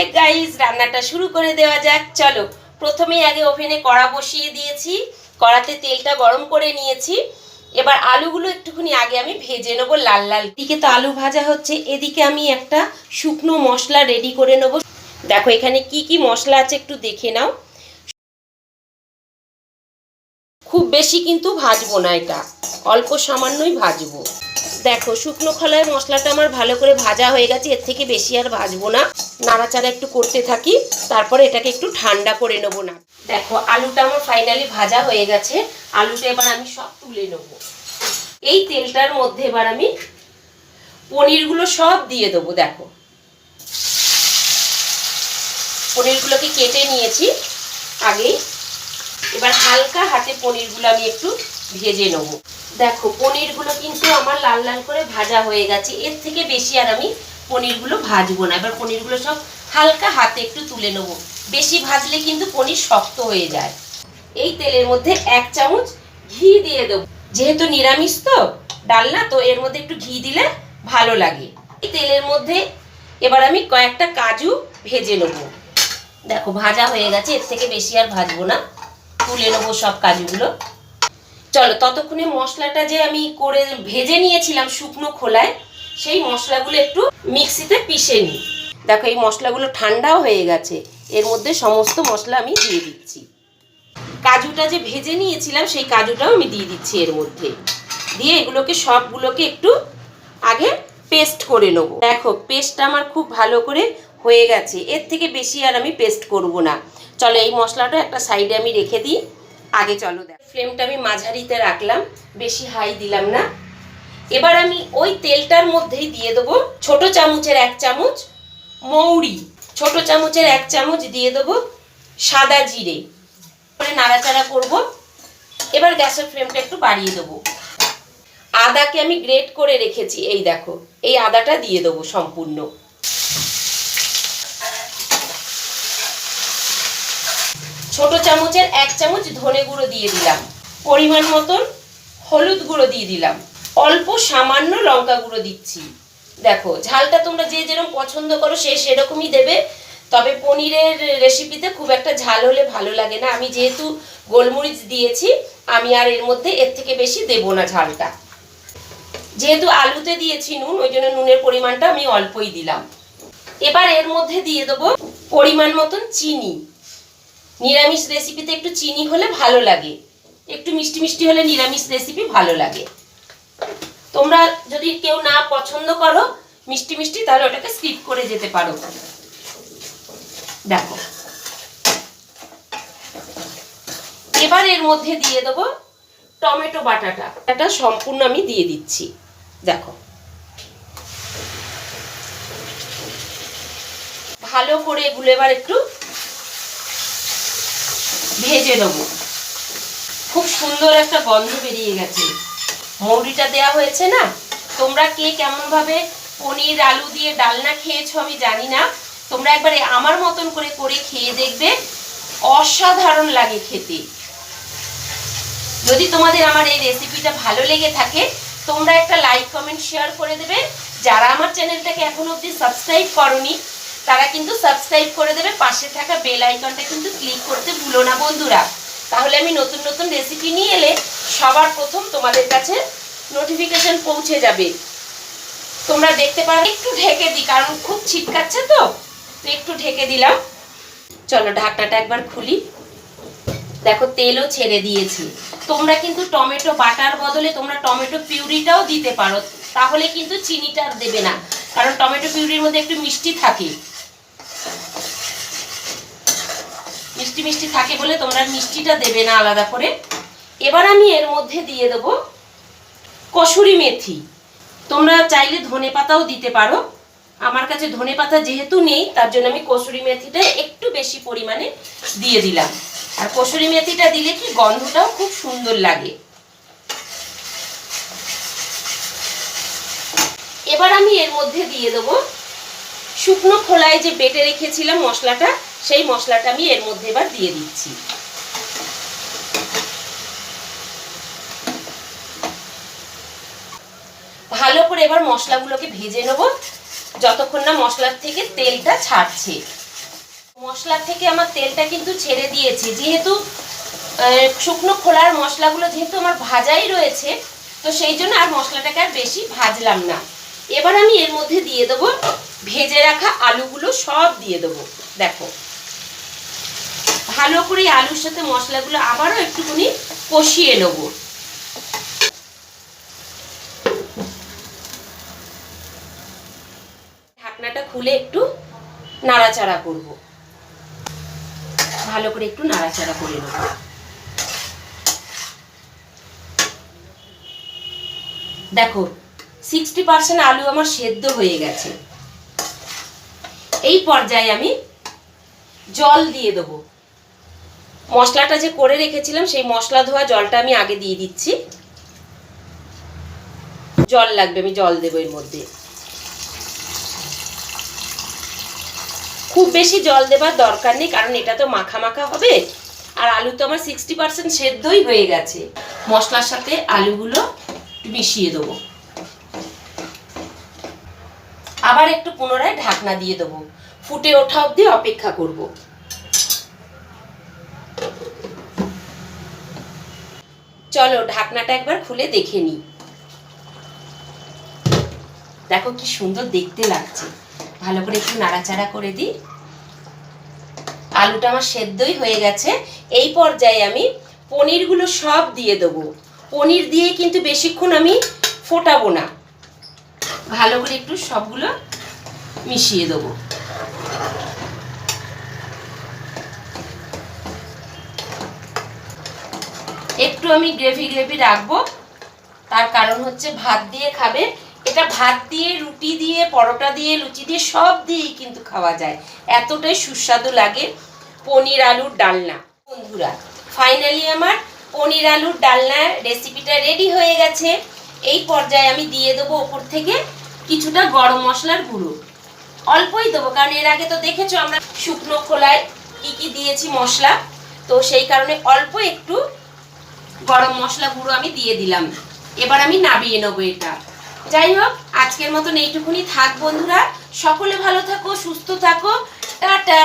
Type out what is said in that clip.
তাহলে গাইজ রান্নাটা শুরু করে দেওয়া যাক। চলো, প্রথমেই আগে ওভেনে কড়া বসিয়ে দিয়েছি। কড়াতে তেলটা গরম করে নিয়েছি। এবার আলুগুলো একটুখানি আগে আমি ভেজে নেব লাল লাল। দিকে তো আলু ভাজা হচ্ছে, এদিকে আমি একটা শুকনো মশলা রেডি করে নেব। দেখো, এখানে কি কি মশলা আছে একটু দেখে নাও। খুব বেশি কিন্তু ভাজবো না এটা, অল্প সামান্যই ভাজবো। দেখো, শুকনো খোলায় মশলাটা আমার ভালো করে ভাজা হয়ে গেছে, এর থেকে বেশি আর ভাজবো না। নাড়াচাড়া একটু করতে থাকি, তারপরে এটাকে একটু ঠান্ডা করে নেব না। দেখো, আলুটা আমার ফাইনালি ভাজা হয়ে গেছে, আলুটা এবার আমি সব তুলে নেব। এই তেলটার মধ্যে এবার আমি পনিরগুলো সব দিয়ে দেবো, দেখো। পনিরগুলোকে কেটে নিয়েছি, আগেই। এবার হালকা হাতে পনিরগুলো আমি একটু ভেজে নেব। দেখো, পনিরগুলো কিন্তু আমার লাল লাল করে ভাজা হয়ে গেছে। এর থেকে বেশি আর আমি পনিরগুলো ভাজবো না। এবার পনিরগুলো সব হালকা হাতে একটু তুলে নেব। বেশি ভাজলে কিন্তু পনির শক্ত হয়ে যায়। এই তেলের মধ্যে এক চামচ ঘি দিয়ে দেবো। যেহেতু নিরামিষ তো ডালনা তো এর মধ্যে একটু ঘি দিলে ভালো লাগে। এই তেলের মধ্যে এবার আমি কয়েকটা কাজু ভেজে নেব। দেখো, ভাজা হয়ে গেছে, এর থেকে বেশি আর ভাজবো না। তুলে নেব সব কাজুগুলো। চলো, ততক্ষণে মশলাটা যে আমি করে ভেজে নিয়েছিলাম শুকনো খোলায়, সেই মশলাগুলো একটু মিক্সিতে পিষে নিই। দেখো, এই মশলাগুলো ঠান্ডাও হয়ে গেছে। এর মধ্যে সমস্ত মশলা আমি দিয়ে দিচ্ছি। কাজুটা যে ভেজে নিয়েছিলাম, সেই কাজুটাও আমি দিয়ে দিচ্ছি এর মধ্যে। দিয়ে এগুলোকে সবগুলোকে একটু আগে পেস্ট করে নেব। দেখো, পেস্টটা আমার খুব ভালো করে হয়ে গেছে। এর থেকে বেশি আর আমি পেস্ট করব না। চলো, এই মশলাটা একটা সাইডে আমি রেখে দিই। আগে চলো দেখ ফ্লেমটা আমি মাঝারিতে রাখলাম, বেশি হাই দিলাম না। এবার আমি ওই তেলটার মধ্যেই দিয়ে দেবো ছোট চামচের এক চামচ মৌরি। ছোট চামচের এক চামচ দিয়ে দেবো সাদা জিরে। করে নাড়াচাড়া করব। এবার গ্যাসের ফ্লেমটা একটু বাড়িয়ে দেবো। আদাকে আমি গ্রেট করে রেখেছি, এই দেখো। এই আদাটা দিয়ে দেবো সম্পূর্ণ। ছোট চামচের এক চামচ ধনে গুঁড়ো দিয়ে দিলাম। পরিমাণ মতন হলুদ গুঁড়ো দিয়ে দিলাম। অল্প সামান্য লঙ্কা গুঁড়ো দিচ্ছি। দেখো, ঝালটা তোমরা যে যেরকম পছন্দ করো সে সেরকমই দেবে। তবে পনিরের রেসিপিতে খুব একটা ঝাল হলে ভালো লাগে না। আমি যেহেতু গোলমরিচ দিয়েছি, আমি আর এর মধ্যে এর থেকে বেশি দেব না ঝালটা। যেহেতু আলুতে দিয়েছি নুন, ওই জন্য নুনের পরিমাণটা আমি অল্পই দিলাম। এবার এর মধ্যে দিয়ে দেবো পরিমাণ মতন চিনি। নিরামিষ রেসিপিতে একটু চিনি হলে ভালো লাগে। একটু মিষ্টি মিষ্টি হলে নিরামিষ রেসিপি ভালো লাগে। তোমরা যদি কেউ না পছন্দ করো মিষ্টি মিষ্টি, তাহলে ওটাকে স্কিপ করে যেতে পারো। দেখো। এবার এর মধ্যে দিয়ে দেবো টমেটো বাটাটা। এটা সম্পূর্ণ আমি দিয়ে দিচ্ছি। দেখো। ভালো করে এগুলো এবার একটু ভেজে নেব। খুব সুন্দর একটা গন্ধ বেরিয়ে গেছে। মৌরিটা দেয়া হয়েছে না? তোমরা কে কেমনভাবে পনির, আলু দিয়ে ডালনা খেয়েছো আমি জানি না। তোমরা একবারে আমার মতন করে করে খেয়ে দেখবে। অসাধারণ লাগে খেতে। যদি তোমাদের আমার এই রেসিপিটা ভালো লেগে থাকে, তোমরা একটা লাইক, কমেন্ট, শেয়ার করে দেবে। যারা আমার চ্যানেলটাকে এখন অবধি সাবস্ক্রাইব করনি তারা কিন্তু সাবস্ক্রাইব করে দেবে, পাশে থাকা বেল আইকনটা কিন্তু ক্লিক করতে ভুলো না বন্ধুরা। তাহলে আমি নতুন নতুন রেসিপি নিয়ে এলে সবার প্রথম তোমাদের কাছে নোটিফিকেশন পৌঁছে যাবে। তোমরা দেখতে পারো, একটু ঢেকে দিই, কারণ খুব ছিটকাচ্ছে তো একটু ঢেকে দিলাম। চলো ঢাকনাটা একবার খুলি। দেখো, তেলও ছেড়ে দিয়েছি। তোমরা কিন্তু টমেটো বাটার বদলে তোমরা টমেটো পিউরিটাও দিতে পারো, তাহলে কিন্তু চিনিটা দেবে না। কারণ টমেটো পিউরির মধ্যে একটু মিষ্টি থাকে। মিষ্টি মিষ্টি থাকে বলে তোমরা মিষ্টিটা দেবে না আলাদা করে। এবার আমি এর মধ্যে দিয়ে দেব কসুরি মেথি। তোমরা চাইলে ধনে পাতাও দিতে পারো। আমার কাছে ধনে পাতা যেহেতু নেই, তার জন্য আমি কসুরি মেথিটা একটু বেশি পরিমাণে দিয়ে দিলাম। আর কসুরি মেথিটা দিলে কি গন্ধটাও খুব সুন্দর লাগে। এবার আমি এর মধ্যে দিয়ে দেবো শুকনো খোলায় যে বেটে রেখেছিলাম মশলাটা, সেই মশলাটা আমি এর মধ্যে এবার দিয়ে দিচ্ছি। ভালো করে এবার মশলাগুলোকে ভেজে নেব, যতক্ষণ না মশলার থেকে তেলটা ছাড়ছে। মশলা থেকে আমার তেলটা কিন্তু ছেড়ে দিয়েছে, যেহেতু শুকনো খোলার মশলাগুলো যেহেতু আমার ভাজাই রয়েছে, তো সেই জন্য আর মশলাটাকে আর বেশি ভাজলাম না। এবার আমি এর মধ্যে দিয়ে দেবো, ভেজে রাখা আলুগুলো সব দিয়ে দেবো। দেখো। ভালো করে আলুর সাথে মশলাগুলো আবারও একটুখানি কষিয়ে নেব। ঢাকনাটা খুলে একটু নাড়াচাড়া করব। ভালো করে একটু নাড়াচাড়া করে নেব। দেখো সিক্সটি পার্সেন্ট আলু আমার সেদ্ধ হয়ে গেছে। এই পর্যায়ে আমি জল দিয়ে দেবো। মশলাটা যে করে রেখেছিলাম, সেই মশলা ধোয়া জলটা আমি আগে দিয়ে দিচ্ছি। জল লাগবে, আমি জল দেবো এর মধ্যে। খুব বেশি জল দেবার দরকার নেই, কারণ এটা তো মাখা মাখা হবে, আর আলু তো আমার সিক্সটি পার্সেন্ট সেদ্ধই হয়ে গেছে। মশলার সাথে আলুগুলো মিশিয়ে দেবো। আবার একটু পুনরায় ঢাকনা দিয়ে দেবো। ফুটে ওঠা অবধি অপেক্ষা করব। চলো, ঢাকনাটা একবার খুলে দেখে নিই। দেখো কি সুন্দর দেখতে লাগছে। ভালো করে একটু নাড়াচাড়া করে দিই। আলুটা আমার সেদ্ধই হয়ে গেছে। এই পর্যায়ে আমি পনিরগুলো সব দিয়ে দেবো। পনির দিয়ে কিন্তু বেশিক্ষণ আমি ফোটাবো না। ভালো করে একটু সবগুলো মিশিয়ে দেবো। একটু আমি গ্রেভি গ্রেভি রাখব, তার কারণ হচ্ছে ভাত দিয়ে খাবে। এটা ভাত দিয়ে, রুটি দিয়ে, পরোটা দিয়ে, লুচি দিয়ে, সব দিয়েই কিন্তু খাওয়া যায়। এতটাই সুস্বাদু লাগে পনির আলুর ডালনা। বন্ধুরা ফাইনালি আমার পনির আলুর ডালনার রেসিপিটা রেডি হয়ে গেছে। এই পর্যায়ে আমি দিয়ে দেবো ওপর থেকে কিছুটা গরম মশলার গুঁড়ো। অল্পই দেবো, কারণ এর আগে তো দেখেছ আমরা শুকনো খোলায় কি কি দিয়েছি মশলা। তো সেই কারণে অল্প একটু গরম মশলা গুঁড়ো আমি দিয়ে দিলাম। এবার আমি নাবিয়ে নেব এটা। যাই হোক, আজকের মতন এইটুকুনি থাক বন্ধুরা। সকলে ভালো থাকো, সুস্থ থাকো। টাটা!